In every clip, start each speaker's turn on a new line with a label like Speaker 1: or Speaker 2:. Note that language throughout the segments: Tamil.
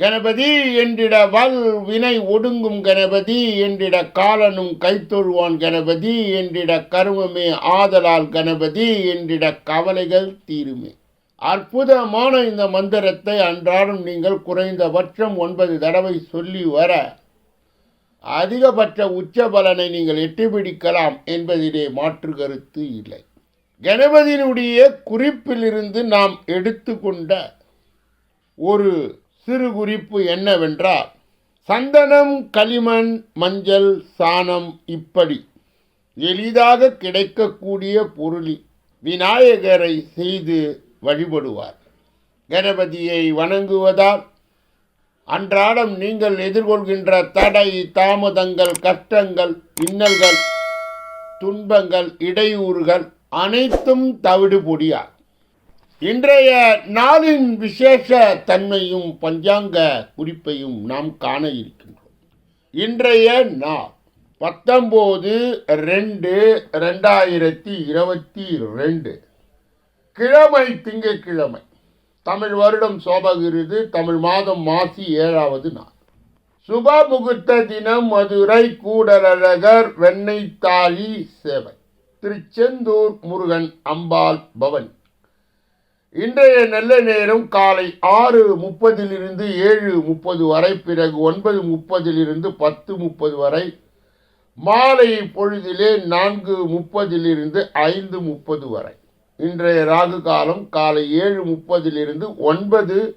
Speaker 1: கணபதி என்றிட வல் வினை ஒடுங்கும் கணபதி என்றிட காலனும் கைத்தொழுவான் கணபதி என்றிட கருமமே ஆதலால் கணபதி என்றிட கவலைகள் தீருமே. அற்புதமான இந்த மந்திரத்தை அன்றாடம் நீங்கள் குறைந்தபட்சம் ஒன்பது தடவை சொல்லி வர அதிகபட்ச உச்ச பலனை நீங்கள் எட்டிபிடிக்கலாம் என்பதிலே மாற்று கருத்து இல்லை. கணபதியினுடைய குறிப்பிலிருந்து நாம் எடுத்துக்கொண்ட ஒரு சிறு குறிப்பு என்னவென்றால் சந்தனம் களிமண் மஞ்சள் சாணம் இப்படி எளிதாக கிடைக்கக்கூடிய பொருளி விநாயகரை செய்து வழிபடுவார். கணபதியை வணங்குவதால் அன்றாடம் நீங்கள் எதிர்கொள்கின்ற தடை தாமதங்கள் கஷ்டங்கள் இன்னல்கள் துன்பங்கள் இடையூறுகள் அனைத்தும் தவிடு பொடியார் இன்றைய நாளின் விசேஷ தன்மையும் பஞ்சாங்க குறிப்பையும் நாம் காண இருக்கின்றோம். இன்றைய நாள் பத்தொம்போது ரெண்டு ரெண்டாயிரத்தி இருபத்தி ரெண்டு. கிழமை திங்கட்கிழமை. தமிழ் வருடம் சோபகிருது தமிழ் மாதம் மாசி ஏழாவது நாள். சுப முகூர்த்த தினம் மதுரை கூடலழகர் வெண்ணெய்த்தாளி சேவை. திருச்செந்தூர் முருகன் அம்பாள் பவன். இன்றைய நல்ல நேரம் காலை ஆறு முப்பதிலிருந்து ஏழு முப்பது வரை பிறகு ஒன்பது முப்பதிலிருந்து பத்து முப்பது வரை மாலை பொழுதிலே நான்கு முப்பதிலிருந்து ஐந்து முப்பது வரை. இன்றைய ராகு காலம் காலை ஏழு முப்பதிலிருந்து ஒன்பது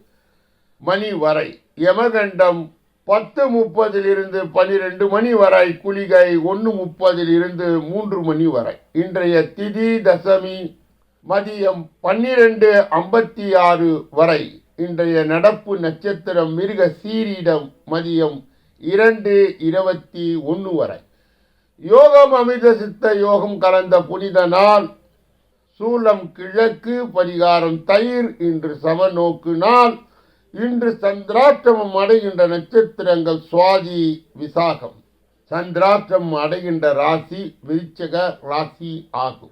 Speaker 1: மணி வரை. யமகண்டம் பத்து முப்பதிலிருந்து பனிரெண்டு மணி வரை குளிகை ஒன்று முப்பதிலிருந்து மூன்று மணி வரை. இன்றைய திதி தசமி மதியம் பன்னிரண்டு ஐம்பத்தி ஆறு வரை இன்றைய நடப்பு நட்சத்திரம் மிருக சீரிடம் மதியம் இரண்டு இருபத்தி ஒன்று வரை. யோகம் அமிர்த சித்த யோகம் கலந்த புனித நாள். சூலம் கிழக்கு பரிகாரம் தயிர் இன்று சமநோக்கு நாள். இன்று சந்திராஷ்டமம் அடைகின்ற நட்சத்திரங்கள் சுவாதி விசாகம். சந்திராட்சம் அடைகின்ற ராசி விருச்சக ராசி ஆகும்.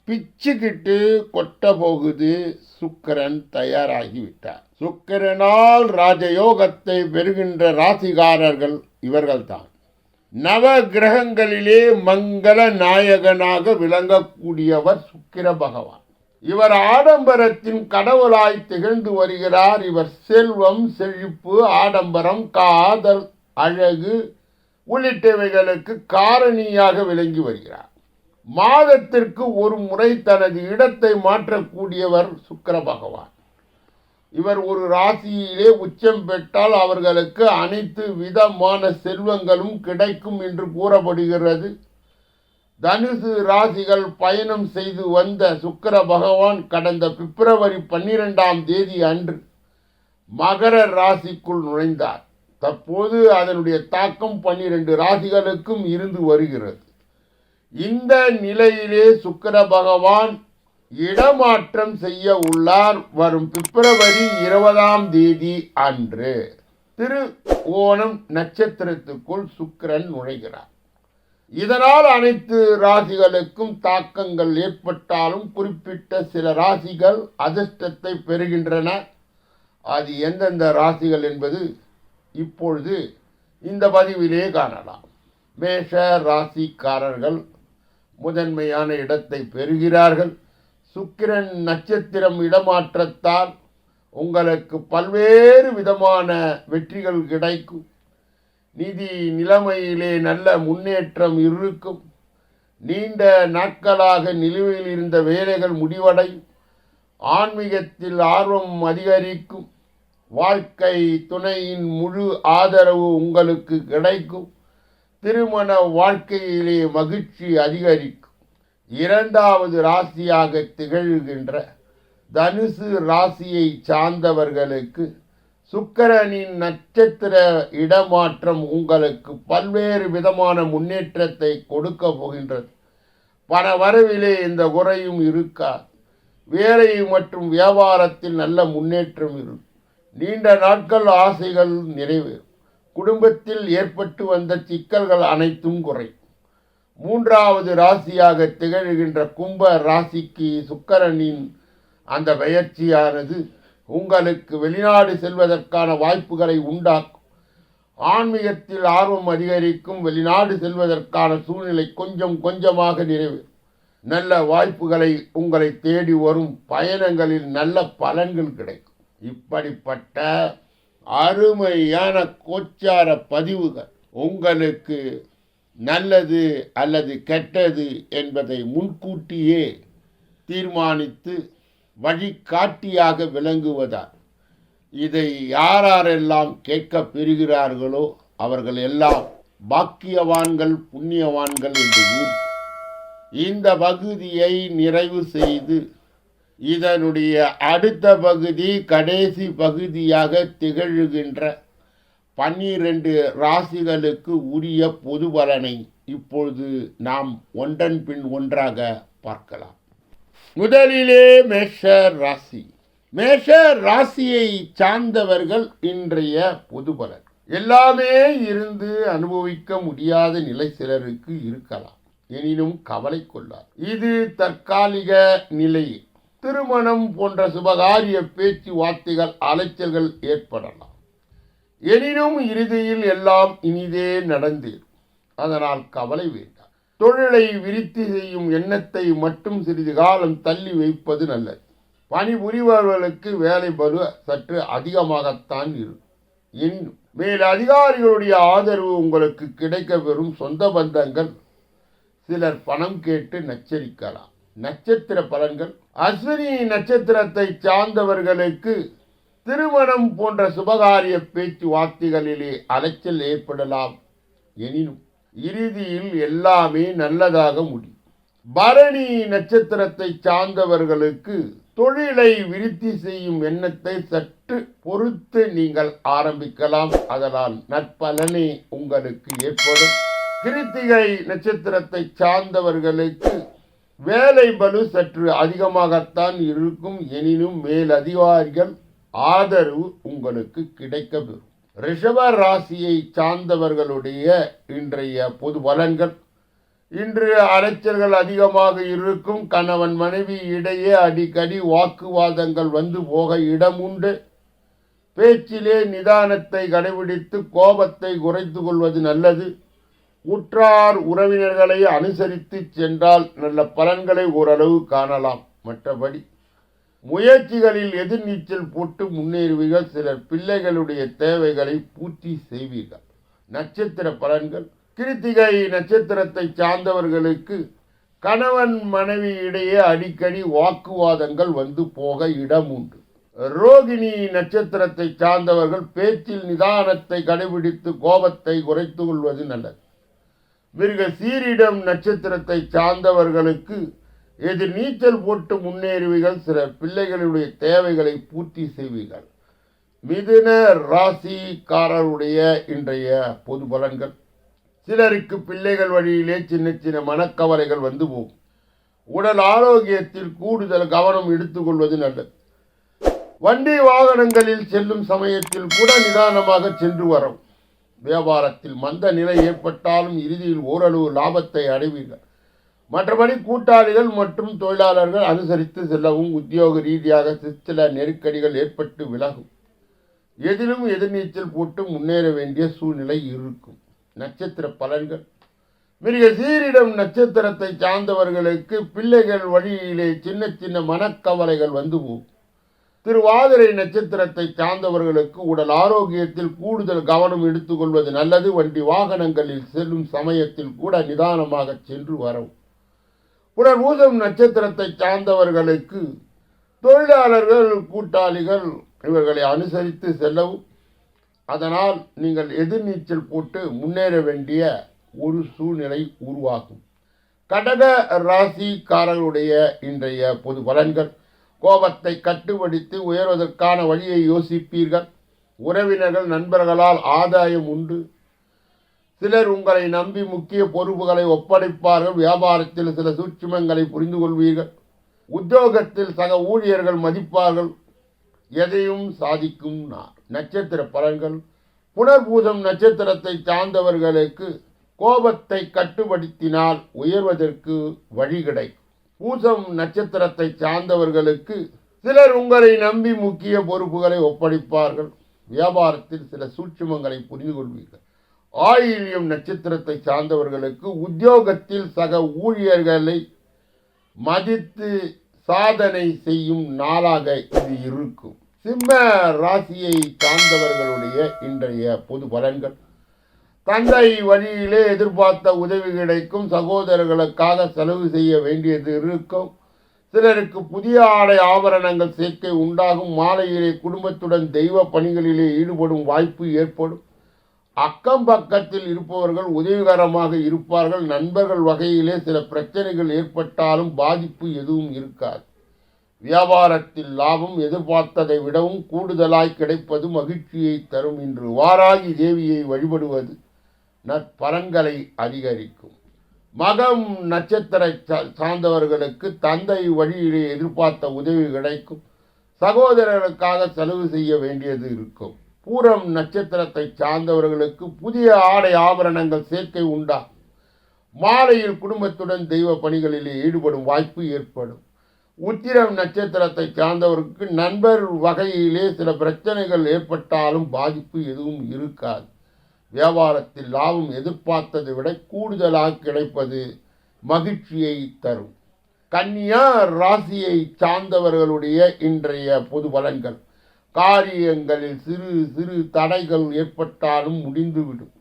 Speaker 1: பிச்சுக்கிட்டு கொட்ட போகுது சுக்கிரன் தயாராகிவிட்டார். சுக்கிரனால் ராஜயோகத்தை பெறுகின்ற ராசிகாரர்கள் இவர்கள்தான். நவ கிரகங்களிலே மங்கள நாயகனாக விளங்கக்கூடியவர் சுக்கிர பகவான். இவர் ஆடம்பரத்தின் கடவுளாய் திகழ்ந்து வருகிறார். இவர் செல்வம் செழிப்பு ஆடம்பரம் காதல் அழகு உள்ளிட்டவைகளுக்கு காரணியாக விளங்கி வருகிறார். மாதத்திற்கு ஒரு முறை தனது இடத்தை மாற்றக்கூடியவர் சுக்கர பகவான். இவர் ஒரு ராசியிலே உச்சம் பெற்றால் அவர்களுக்கு அனைத்து விதமான செல்வங்களும் கிடைக்கும் என்று கூறப்படுகிறது. தனுசு ராசிகள் பயணம் செய்து வந்த சுக்கர பகவான் கடந்த பிப்ரவரி பன்னிரெண்டாம் தேதி அன்று மகர ராசிக்குள் நுழைந்தார். தற்போது அதனுடைய தாக்கம் பன்னிரண்டு ராசிகளுக்கும் இருந்து வருகிறது. இந்த நிலையிலே சுக்கர பகவான் இடமாற்றம் செய்ய உள்ளார் வரும் பிப்ரவரி இருபதாம் தேதி அன்று. திரு ஓணம் நட்சத்திரத்துக்குள் சுக்கிரன் நுழைகிறார். இதனால் அனைத்து ராசிகளுக்கும் தாக்கங்கள் ஏற்பட்டாலும் குறிப்பிட்ட சில ராசிகள் அதிர்ஷ்டத்தை பெறுகின்றன. அது எந்தெந்த ராசிகள் என்பது இப்பொழுது இந்த பதிவிலே காணலாம். மேஷ ராசிக்காரர்கள் முதன்மையான இடத்தை பெறுகிறார்கள். சுக்கிரன் நட்சத்திரம் இடமாற்றத்தால் உங்களுக்கு பல்வேறு விதமான வெற்றிகள் கிடைக்கும். நிதி நிலைமையிலே நல்ல முன்னேற்றம் இருக்கும். நீண்ட நாட்களாக நிலுவையில் இருந்த வேலைகள் முடிவடையும். ஆன்மீகத்தில் ஆர்வம் அதிகரிக்கும். வாழ்க்கை துணையின் முழு ஆதரவு உங்களுக்கு கிடைக்கும். திருமண வாழ்க்கையிலே மகிழ்ச்சி அதிகரிக்கும். இரண்டாவது ராசியாக திகழ்கின்ற தனுசு ராசியை சார்ந்தவர்களுக்கு சுக்கிரனின் நட்சத்திர இடமாற்றம் உங்களுக்கு பல்வேறு விதமான முன்னேற்றத்தை கொடுக்க போகின்றது. பண வரவிலே இந்த குறையும் இருக்காது. வேலை மற்றும் வியாபாரத்தில் நல்ல முன்னேற்றம் இருக்கும். நீண்ட நாட்கள் ஆசைகள் நிறைவேறும். குடும்பத்தில் ஏற்பட்டு வந்த சிக்கல்கள் அனைத்தும் குறையும் மூன்றாவது ராசியாக திகழ்கின்ற கும்ப ராசிக்கு சுக்கரனின் அந்த பயிற்சியானது உங்களுக்கு வெளிநாடு செல்வதற்கான வாய்ப்புகளை உண்டாக்கும். ஆன்மீகத்தில் ஆர்வம் அதிகரிக்கும் வெளிநாடு செல்வதற்கான சூழ்நிலை கொஞ்சம் கொஞ்சமாக நிறைவேறும் நல்ல வாய்ப்புகளை உங்களை தேடி வரும் பயணங்களில் நல்ல பலன்கள் கிடைக்கும். இப்படிப்பட்ட அருமையான கோச்சார பதிவுகள். உங்களுக்கு நல்லது அல்லது கெட்டது என்பதை முன்கூட்டியே தீர்மானித்து வழிகாட்டியாக விளங்குவதால் இதை யாரெல்லாம் கேட்க பெறுகிறார்களோ அவர்கள் எல்லாம் பாக்கியவான்கள் புண்ணியவான்கள் என்று இந்த பகுதியை நிறைவு செய்து இதனுடைய அடுத்த பகுதி கடைசி பகுதியாக திகழ்கின்ற பன்னிரண்டு ராசிகளுக்கு உரிய பொது பலனை இப்பொழுது நாம் ஒன்றன் பின் ஒன்றாக பார்க்கலாம். முதலிலே மேஷ ராசி. மேஷ ராசியை சார்ந்தவர்கள் இன்றைய பொது பலன். எல்லாமே இருந்து அனுபவிக்க முடியாத நிலை சிலருக்கு இருக்கலாம். எனினும் கவலை கொள்ளார் இது தற்காலிக நிலை. திருமணம் போன்ற சுபகாரிய பேச்சுவார்த்தைகள் அலைச்சல்கள் ஏற்படலாம். எனினும் இறுதியில் எல்லாம் இனிதே நடந்தேன் அதனால் கவலை வேண்டாம். தொழிலை விருத்தி செய்யும் எண்ணத்தை மட்டும் சிறிது காலம் தள்ளி வைப்பது நல்லது. பணிபுரிபவர்களுக்கு வேலை பலு சற்று அதிகமாகத்தான் இருக்கும். எனினும் மேல் அதிகாரிகளுடைய ஆதரவு உங்களுக்கு கிடைக்க பெறும் சொந்த பந்தங்கள். சிலர் பணம் கேட்டு நச்சரிக்கலாம். நட்சத்திர பலன்கள். அஸ்வினி நட்சத்திரத்தை சார்ந்தவர்களுக்கு திருமணம் போன்ற சுபகாரிய பேச்சுவார்த்தைகளிலே அலைச்சல் ஏற்படலாம். எனினும் இறுதியில் எல்லாமே நல்லதாக முடியும். பரணி நட்சத்திரத்தை சார்ந்தவர்களுக்கு தொழிலை விருத்தி செய்யும் எண்ணத்தை சற்று பொறுத்து நீங்கள் ஆரம்பிக்கலாம். அதனால் நற்பலனே உங்களுக்கு ஏற்படும். கிருத்திகை நட்சத்திரத்தை சார்ந்தவர்களுக்கு வேலை பலு சற்று அதிகமாகத்தான் இருக்கும் எனினும் மேல் அதிகாரிகள் ஆதரவு உங்களுக்கு கிடைக்கப்பெறும் ரிஷப ராசியை சார்ந்தவர்களுடைய இன்றைய பொது பலன்கள். இன்று அலைச்சல்கள் அதிகமாக இருக்கும். கணவன் மனைவி இடையே அடிக்கடி வாக்குவாதங்கள் வந்து போக இடம் உண்டு. பேச்சிலே நிதானத்தை கடைபிடித்து கோபத்தை குறைத்து கொள்வது நல்லது. உற்றார் உறவினர்களை அனுசரித்து சென்றால் நல்ல பலன்களை ஓரளவு காணலாம். மற்றபடி முயற்சிகளில் எதிர்நீச்சல் போட்டு முன்னேறுவீர்கள். சிலர் பிள்ளைகளுடைய தேவைகளை பூர்த்தி செய்வீர்கள். நட்சத்திர பலன்கள். கிருத்திகை நட்சத்திரத்தை சார்ந்தவர்களுக்கு கணவன் மனைவி இடையே அடிக்கடி வாக்குவாதங்கள் வந்து போக இடம் உண்டு. ரோகிணி நட்சத்திரத்தை சார்ந்தவர்கள் பேச்சில் நிதானத்தை கடைபிடித்து கோபத்தை குறைத்து கொள்வது நல்லது. மிருக சீரிடம் நட்சத்திரத்தை சார்ந்தவர்களுக்கு எதிர் நீச்சல் போட்டு முன்னேறுவீர்கள். சில பிள்ளைகளுடைய தேவைகளை பூர்த்தி செய்வீர்கள். மிதுன ராசிக்காரருடைய இன்றைய பொது பலன்கள். சிலருக்கு பிள்ளைகள் வழியிலே சின்ன சின்ன மனக்கவலைகள் வந்து போகும். உடல் ஆரோக்கியத்தில் கூடுதல் கவனம் எடுத்துக்கொள்வது நல்லது. வண்டி வாகனங்களில் செல்லும் சமயத்தில் கூட நிதானமாக சென்று வரும் வியாபாரத்தில் மந்த நிலை ஏற்பட்டாலும் இறுதியில் ஓரளவு லாபத்தை அடைவீர்கள். மற்றபடி கூட்டாளிகள் மற்றும் தொழிலாளர்கள் அனுசரித்து செல்லவும் உத்தியோக ரீதியாக சில நெருக்கடிகள் ஏற்பட்டு விலகும். எதிலும் எதிர்நீச்சல் போட்டு முன்னேற வேண்டிய சூழ்நிலை இருக்கும். நட்சத்திர பலன்கள். மிக சீரிடம் நட்சத்திரத்தை சார்ந்தவர்களுக்கு பிள்ளைகள் வழியிலே சின்ன சின்ன மனக்கவலைகள் வந்து போகும். திருவாதிரை நட்சத்திரத்தை சார்ந்தவர்களுக்கு உடல் ஆரோக்கியத்தில் கூடுதல் கவனம் எடுத்துக்கொள்வது நல்லது. வண்டி வாகனங்களில் செல்லும் சமயத்தில் கூட நிதானமாக சென்று வரவும். புனர்பூசம் நட்சத்திரத்தை சார்ந்தவர்களுக்கு தொழிலாளர்கள் கூட்டாளிகள் இவர்களை அனுசரித்து செல்லவும். அதனால் நீங்கள் எதிர்நீச்சல் போட்டு முன்னேற வேண்டிய ஒரு சூழ்நிலை உருவாகும். கடக ராசிக்காரர்களுடைய இன்றைய பொது பலன்கள். கோபத்தை கட்டுப்படுத்தி உயர்வதற்கான வழியை யோசிப்பீர்கள். உறவினர்கள் நண்பர்களால் ஆதாயம் உண்டு. சிலர் உங்களை நம்பி முக்கிய பொறுப்புகளை ஒப்படைப்பார்கள். வியாபாரத்தில் சில சூட்சுமங்களை புரிந்து கொள்வீர்கள் உத்தியோகத்தில் சக ஊழியர்கள் மதிப்பார்கள். எதையும் சாதிக்கும் நான் நட்சத்திர பலன்கள். புனர்பூசம் நட்சத்திரத்தை சார்ந்தவர்களுக்கு கோபத்தை கட்டுப்படுத்தினால் உயர்வதற்கு வழி கிடைக்கும். பூசம் நட்சத்திரத்தை சார்ந்தவர்களுக்கு சிலர் உங்களை நம்பி முக்கிய பொறுப்புகளை ஒப்படைப்பார்கள். வியாபாரத்தில் சில சூட்சுமங்களை புரிந்து கொள்வீர்கள். ஆயில்யம் நட்சத்திரத்தை சார்ந்தவர்களுக்கு உத்தியோகத்தில் சக ஊழியர்களை மதித்து சாதனை செய்யும் நாளாக இது இருக்கும். சிம்ம ராசியை சார்ந்தவர்களுடைய இன்றைய பொது பலன்கள். தந்தை வழியிலே எதிர்பார்த்த உதவி கிடைக்கும். சகோதரர்களுக்காக செலவு செய்ய வேண்டியது இருக்கும். சிலருக்கு புதிய ஆடை ஆபரணங்கள் சேர்க்கை உண்டாகும். மாலையிலே குடும்பத்துடன் தெய்வ பணிகளிலே ஈடுபடும் வாய்ப்பு ஏற்படும். அக்கம் பக்கத்தில் இருப்பவர்கள் உதவிகரமாக இருப்பார்கள். நண்பர்கள் வகையிலே சில பிரச்சனைகள் ஏற்பட்டாலும் பாதிப்பு எதுவும் இருக்காது. வியாபாரத்தில் லாபம் எதிர்பார்த்ததை விடவும் கூடுதலாய் கிடைப்பது மகிழ்ச்சியை தரும். இன்று வாராகி தேவியை வழிபடுவது நற்பலன்களை அதிகரிக்கும். மகம் நட்சத்திர சார்ந்தவர்களுக்கு தந்தை வழியிலே எதிர்பார்த்த உதவி கிடைக்கும். சகோதரர்களுக்காக செலவு செய்ய வேண்டியது இருக்கும். பூரம் நட்சத்திரத்தை சார்ந்தவர்களுக்கு புதிய ஆடை ஆபரணங்கள் சேர்க்கை உண்டாகும் மாலையில் குடும்பத்துடன் தெய்வ பணிகளிலே ஈடுபடும் வாய்ப்பு ஏற்படும். உத்திரம் நட்சத்திரத்தை சார்ந்தவருக்கு நண்பர் வகையிலே சில பிரச்சனைகள் ஏற்பட்டாலும் பாதிப்பு எதுவும் இருக்காது. வியாபாரத்தில் லாபம் எதிர்பார்த்ததை விட கூடுதலாக கிடைப்பது மகிழ்ச்சியை தரும். கன்னியா ராசியை சார்ந்தவர்களுடைய இன்றைய பொது பலன்கள். காரியங்களில் சிறு சிறு தடைகள் ஏற்பட்டாலும் முடிந்துவிடும்.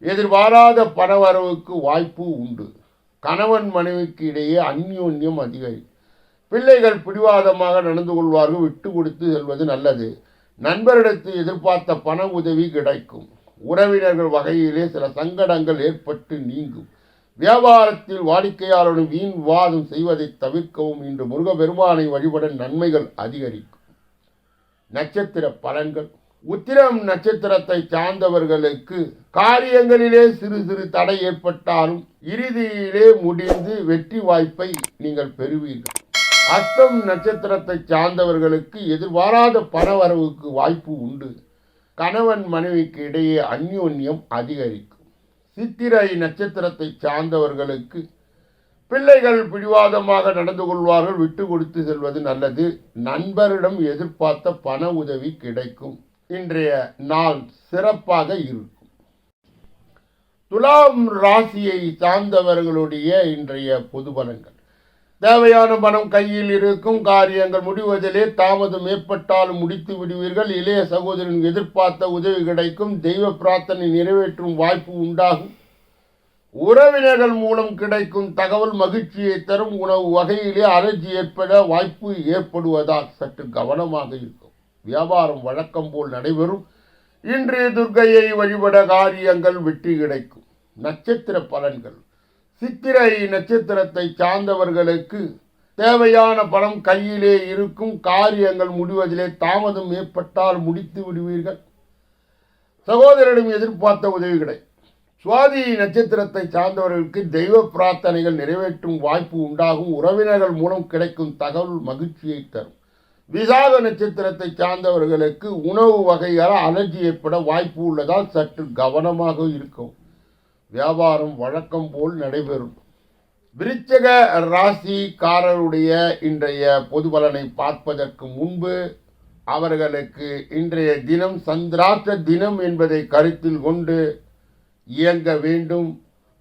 Speaker 1: எதிர்பாராத பணவரவுக்கு வாய்ப்பு உண்டு. கணவன் மனைவிக்கு இடையே அந்யோன்யம் அதிகரிக்கும். பிள்ளைகள் பிடிவாதமாக நடந்து கொள்வார்கள் விட்டு கொடுத்து செல்வது நல்லது. நண்பரிடத்தில் எதிர்பார்த்த பண உதவி கிடைக்கும். உறவினர்கள் வகையிலே சில சங்கடங்கள் ஏற்பட்டு நீங்கும். வியாபாரத்தில் வாடிக்கையாளருடன் வீண் வாதம் செய்வதை தவிர்க்கவும் இன்று முருகப்பெருமானை வழிபட நன்மைகள் அதிகரிக்கும். நட்சத்திர பலன்கள். உத்திரம் நட்சத்திரத்தை சார்ந்தவர்களுக்கு காரியங்களிலே சிறு சிறு தடை ஏற்பட்டாலும் இறுதியிலே முடிந்து வெற்றி வாய்ப்பை நீங்கள் பெறுவீர்கள். அஸ்தம் நட்சத்திரத்தை சார்ந்தவர்களுக்கு எதிர்பாராத பணவரவுக்கு வாய்ப்பு உண்டு. கணவன் மனைவிக்கு இடையே அந்யோன்யம் அதிகரிக்கும். சித்திரை நட்சத்திரத்தை சார்ந்தவர்களுக்கு பிள்ளைகள் பிடிவாதமாக நடந்து கொள்வார்கள் விட்டு கொடுத்து செல்வது நல்லது. நண்பரிடம் எதிர்பார்த்த பண உதவி கிடைக்கும். இன்றைய நாள் சிறப்பாக இருக்கும். துலாம் ராசியை சார்ந்தவர்களுடைய இன்றைய பொது பலன்கள். தேவையான பணம் கையில் இருக்கும் காரியங்கள் முடிவதிலே தாமதம் ஏற்பட்டாலும் முடித்து விடுவீர்கள். இளைய சகோதரன் எதிர்பார்த்த உதவி கிடைக்கும். தெய்வ பிரார்த்தனை நிறைவேற்றும் வாய்ப்பு உண்டாகும். உறவினர்கள் மூலம் கிடைக்கும் தகவல் மகிழ்ச்சியை தரும். உணவு வகையிலே அலர்ஜி ஏற்பட வாய்ப்பு ஏற்படுவதால் சற்று கவனமாக இருக்கும். வியாபாரம் வழக்கம் போல் நடைபெறும். இன்று துர்க்கையை வழிபட காரியங்கள் வெற்றி கிடைக்கும். நட்சத்திர பலன்கள். சித்திரை நட்சத்திரத்தை சார்ந்தவர்களுக்கு தேவையான பணம் கையிலே இருக்கும் காரியங்கள் முடிவதிலே தாமதம் ஏற்பட்டால் முடித்து விடுவீர்கள். சகோதரரிடம் எதிர்பார்த்த உதவி கிடை சுவாதி நட்சத்திரத்தை சார்ந்தவர்களுக்கு தெய்வ பிரார்த்தனைகள் நிறைவேற்றும் வாய்ப்பு உண்டாகும். உறவினர்கள் மூலம் கிடைக்கும் தகவல் மகிழ்ச்சியை தரும். விசாக நட்சத்திரத்தை சார்ந்தவர்களுக்கு உணவு வகையால் அலர்ஜி ஏற்பட வாய்ப்பு உள்ளதால் சற்று கவனமாக இருக்கும் வியாபாரம் வழக்கம் போல் நடைபெறும். விருச்சக ராசிக்காரருடைய இன்றைய பொது பலனை பார்ப்பதற்கு முன்பு அவர்களுக்கு இன்றைய தினம் சந்திராஷ்ட தினம் என்பதை கருத்தில் கொண்டு இயங்க வேண்டும்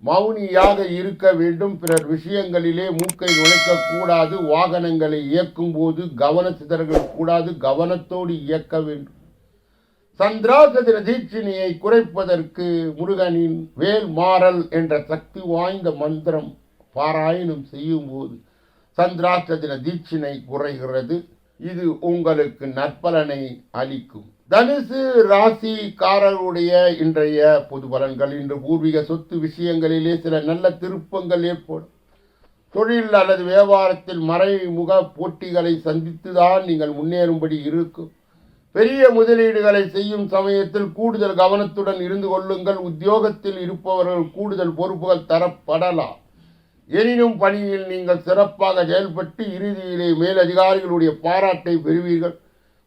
Speaker 1: மௌனியாக இருக்க வேண்டும். பிறர் விஷயங்களிலே மூக்கை நுழைக்கக்கூடாது வாகனங்களை இயக்கும் போது கவன சிதறல் கூடாது கவனத்தோடு இயக்க வேண்டும். சந்திராசதிர தீட்சிணியை குறைப்பதற்கு முருகனின் வேல் மாறல் என்ற சக்தி வாய்ந்த மந்திரம் பாராயணம் செய்யும் போது சந்திராஷ்டதின தீட்சிணை குறைகிறது. இது உங்களுக்கு நற்பலனை அளிக்கும். தனுசு ராசிக்காரருடைய இன்றைய பொது பலன்கள். இன்று பூர்வீக சொத்து விஷயங்களிலே சில நல்ல திருப்பங்கள் ஏற்படும். தொழில் அல்லது வியாபாரத்தில் மறைமுக போட்டிகளை சந்தித்துதான் நீங்கள் முன்னேறும்படி இருக்கும். பெரிய முதலீடுகளை செய்யும் சமயத்தில் கூடுதல் கவனத்துடன் இருந்து கொள்ளுங்கள். உத்தியோகத்தில் இருப்பவர்கள் கூடுதல் பொறுப்புகள் தரப்படலாம். எனினும் பணியில் நீங்கள் சிறப்பாக செயல்பட்டு இறுதியிலே மேலதிகாரிகளுடைய பாராட்டை பெறுவீர்கள்.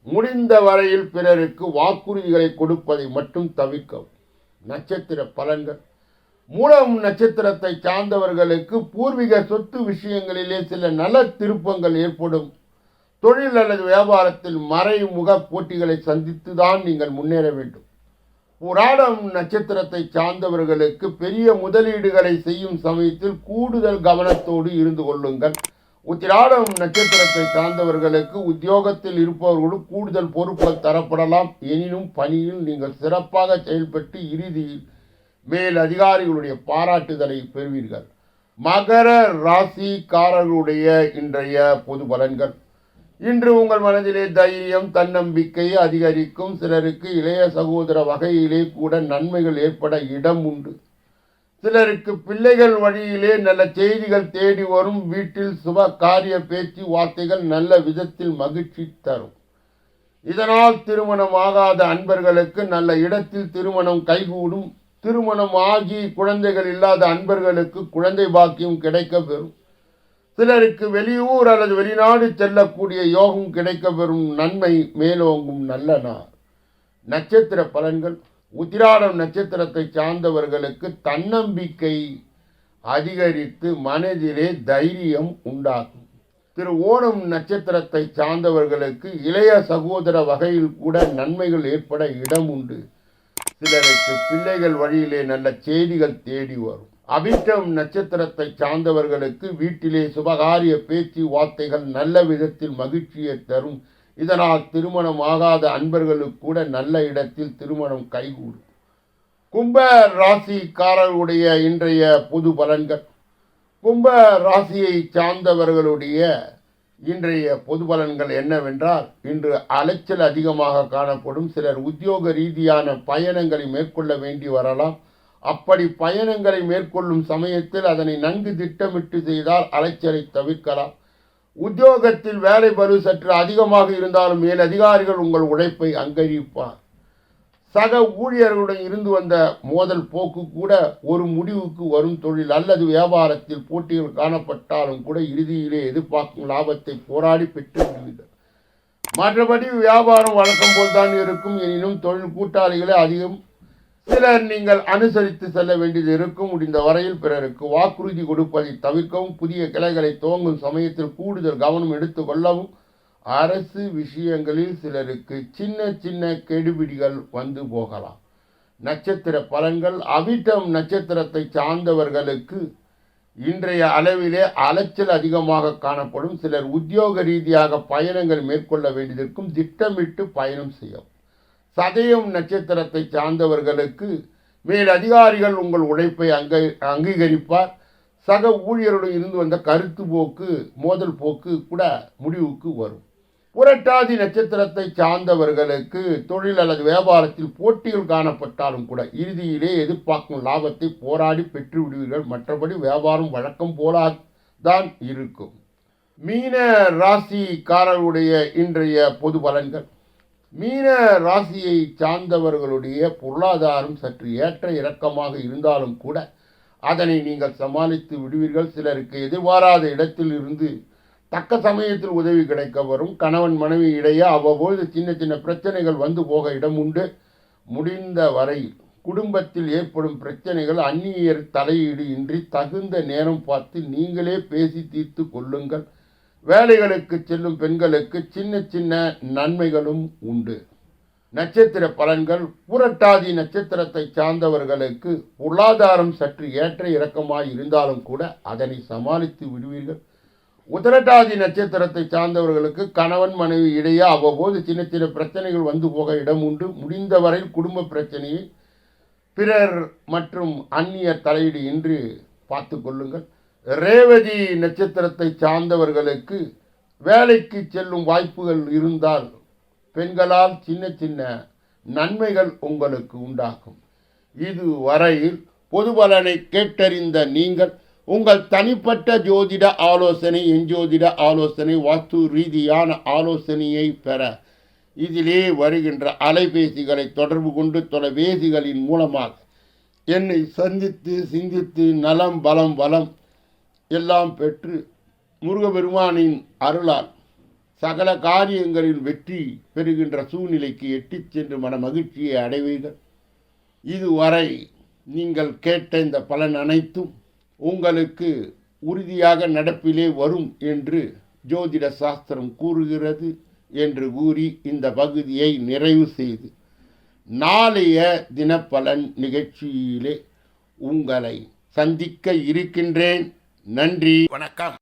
Speaker 1: முடிந்த வரையில் பிறருக்கு வாக்குறுதிகளை கொடுப்பதை மட்டும் தவிர்க்கவும். நட்சத்திர பலன்கள். மூலம் நட்சத்திரத்தை சார்ந்தவர்களுக்கு பூர்வீக சொத்து விஷயங்களிலே சில நல திருப்பங்கள் ஏற்படும். தொழில் அல்லது வியாபாரத்தில் மறைமுக போட்டிகளை சந்தித்து தான் நீங்கள் முன்னேற வேண்டும். புராடம் நட்சத்திரத்தை சார்ந்தவர்களுக்கு பெரிய முதலீடுகளை செய்யும் சமயத்தில் கூடுதல் கவனத்தோடு இருந்து கொள்ளுங்கள். உத்திராடம் நட்சத்திரத்தை சார்ந்தவர்களுக்கு உத்தியோகத்தில் இருப்பவர்களும் கூடுதல் பொறுப்புகள் தரப்படலாம். எனினும் பணியில் நீங்கள் சிறப்பாக செயல்பட்டு இறுதியில் மேல் அதிகாரிகளுடைய பாராட்டுதலை பெறுவீர்கள். மகர ராசிக்காரர்களுடைய இன்றைய பொது பலன்கள். இன்று உங்கள் மனதிலே தைரியம் தன்னம்பிக்கை அதிகரிக்கும். சிலருக்கு இளைய சகோதர வகையிலே கூட நன்மைகள் ஏற்பட இடம் உண்டு. சிலருக்கு பிள்ளைகள் வழியிலே நல்ல செய்திகள் தேடி வரும். வீட்டில் சுப காரிய பேச்சு வார்த்தைகள் நல்ல விதத்தில் மகிழ்ச்சி தரும். இதனால் திருமணம் ஆகாத அன்பர்களுக்கு நல்ல இடத்தில் திருமணம் கைகூடும். திருமணம் ஆகி குழந்தைகள் இல்லாத அன்பர்களுக்கு குழந்தை பாக்கியம் கிடைக்க பெறும். சிலருக்கு வெளியூர் அல்லது வெளிநாடு செல்லக்கூடிய யோகம் கிடைக்க பெறும் நன்மை மேலோங்கும் நல்ல நாள் நட்சத்திர பலன்கள். உத்திராடம் நட்சத்திரத்தை சார்ந்தவர்களுக்கு தன்னம்பிக்கை அதிகரித்து மனதிலே தைரியம் உண்டாகும். திரு ஓணம் நட்சத்திரத்தை சார்ந்தவர்களுக்கு இளைய சகோதர வகையில் கூட நன்மைகள் ஏற்பட இடம் உண்டு. சிலருக்கு பிள்ளைகள் வழியிலே நல்ல செய்திகள் தேடி வரும். அபிட்டம் நட்சத்திரத்தை சார்ந்தவர்களுக்கு வீட்டிலே சுபகாரிய பேச்சு வார்த்தைகள் நல்ல விதத்தில் மகிழ்ச்சியை தரும். இதனால் திருமணம் ஆகாத அன்பர்களுக்கு கூட நல்ல இடத்தில் திருமணம் கைகூடும். கும்ப ராசிக்காரர்களுடைய இன்றைய பொது பலன்கள். கும்ப ராசியை சார்ந்தவர்களுடைய இன்றைய பொது பலன்கள் என்னவென்றால் இன்று அலைச்சல் அதிகமாக காணப்படும். சிலர் உத்தியோக ரீதியான பயணங்களை மேற்கொள்ள வேண்டி வரலாம். அப்படி பயணங்களை மேற்கொள்ளும் சமயத்தில் அதனை நன்கு திட்டமிட்டு செய்தால் அலைச்சலை தவிர்க்கலாம். உத்தியோகத்தில் வேலை பளு சற்று அதிகமாக இருந்தாலும் மேல் அதிகாரிகள் உங்கள் உழைப்பை அங்கீகரிப்பார். சக ஊழியர்களுடன் இருந்து வந்த மோதல் போக்கு கூட ஒரு முடிவுக்கு வரும் தொழில் அல்லது வியாபாரத்தில் போட்டிகள் காணப்பட்டாலும் கூட இறுதியிலே எதிர்பார்க்கும் லாபத்தை போராடி பெற்று விடுவீர்கள். மற்றபடி வியாபாரம் வழக்கம் போல்தான் இருக்கும். எனினும் தொழில் கூட்டாளிகளை அதிகம் சிலர் நீங்கள் அனுசரித்து செல்ல வேண்டியது இருக்கும். முடிந்த வரையில் பிறருக்கு வாக்குறுதி கொடுப்பதை தவிர்க்கவும் புதிய கிளைகளை துவங்கும் சமயத்தில் கூடுதல் கவனம் எடுத்துக்கொள்ளவும் அரசு விஷயங்களில் சிலருக்கு சின்ன சின்ன கெடுபிடிகள் வந்து போகலாம். நட்சத்திர பலன்கள் அவிட்டம் நட்சத்திரத்தை சார்ந்தவர்களுக்கு இன்றைய அளவிலே அலைச்சல் அதிகமாக காணப்படும். சிலர் உத்தியோக ரீதியாக பயணங்கள் மேற்கொள்ள வேண்டியதற்கும் திட்டமிட்டு பயணம் செய்யும் சதயம் நட்சத்திரத்தை சார்ந்தவர்களுக்கு மேல் அதிகாரிகள் உங்கள் உழைப்பை அங்க அங்கீகரிப்பார். சக ஊழியருடன் இருந்து வந்த கருத்து போக்கு மோதல் போக்கு கூட முடிவுக்கு வரும். புரட்டாதி நட்சத்திரத்தை சார்ந்தவர்களுக்கு தொழில் அல்லது வியாபாரத்தில் போட்டிகள் காணப்பட்டாலும் கூட இறுதியிலே எதிர்பார்க்கும் லாபத்தை போராடி பெற்று விடுவீர்கள். மற்றபடி வியாபாரம் வழக்கம் போலா தான் இருக்கும். மீன ராசிக்காரர்களுடைய இன்றைய பொது பலன்கள். மீன ராசியை சார்ந்தவர்களுடைய பொருளாதாரம் சற்று ஏற்ற இறக்கமாக இருந்தாலும் கூட அதனை நீங்கள் சமாளித்து விடுவீர்கள். சிலருக்கு எதிர்பாராத இடத்தில் இருந்து தக்க சமயத்தில் உதவி கிடைக்க வரும். கணவன் மனைவி இடையே அவ்வப்போது சின்ன சின்ன பிரச்சனைகள் வந்து போக இடம் உண்டு. முடிந்த வரை குடும்பத்தில் ஏற்படும் பிரச்சனைகள் அந்நியர் தலையீடு இன்றி தகுந்த நேரம் பார்த்து நீங்களே பேசி தீர்த்து கொள்ளுங்கள். வேலைகளுக்கு செல்லும் பெண்களுக்கு சின்ன சின்ன நன்மைகளும் உண்டு. நட்சத்திர பலன்கள் புரட்டாதி நட்சத்திரத்தை சார்ந்தவர்களுக்கு பொருளாதாரம் சற்று ஏற்ற இறக்கமாய் இருந்தாலும் கூட அதனை சமாளித்து விடுவீர்கள். உதரட்டாதி நட்சத்திரத்தை சார்ந்தவர்களுக்கு கணவன் மனைவி இடையே அவ்வப்போது சின்ன சின்ன பிரச்சனைகள் வந்து போக இடம் உண்டு. முடிந்தவரை குடும்ப பிரச்சனையை பிறர் மற்றும் அந்நியர் தலையீடு இன்றி பார்த்து கொள்ளுங்கள். ரேவதி நட்சத்திரத்தை சார்ந்தவர்களுக்கு வேலைக்கு செல்லும் வாய்ப்புகள் இருந்தால் பெண்களால் சின்ன சின்ன நன்மைகள் உங்களுக்கு உண்டாகும். இதுவரையில் பொது பலனை கேட்டறிந்த நீங்கள் உங்கள் தனிப்பட்ட ஜோதிட ஆலோசனை எஞ்சோதிட ஆலோசனை வாஸ்து ரீதியான ஆலோசனையை பெற. இதிலே வருகின்ற அலைபேசிகளை தொடர்பு கொண்டு தொலைபேசிகளின் மூலமாக என்னை சந்தித்து சிந்தித்து நலம் பலம் வளம் எல்லாம் பெற்று முருகபெருமானின் அருளால் சகல காரியங்களில் வெற்றி பெறுகின்ற சூழ்நிலைக்கு எட்டிச் சென்று மன மகிழ்ச்சியை அடைவீர்கள். இதுவரை நீங்கள் கேட்ட இந்த பலன் அனைத்தும் உங்களுக்கு உறுதியாக நடப்பிலே வரும் என்று ஜோதிட சாஸ்திரம் கூறுகிறது என்று கூறி இந்த பகுதியை நிறைவு செய்து நாளைய தினப்பலன் நிகழ்ச்சியிலே உங்களை சந்திக்க இருக்கின்றேன். நன்றி. வணக்கம்.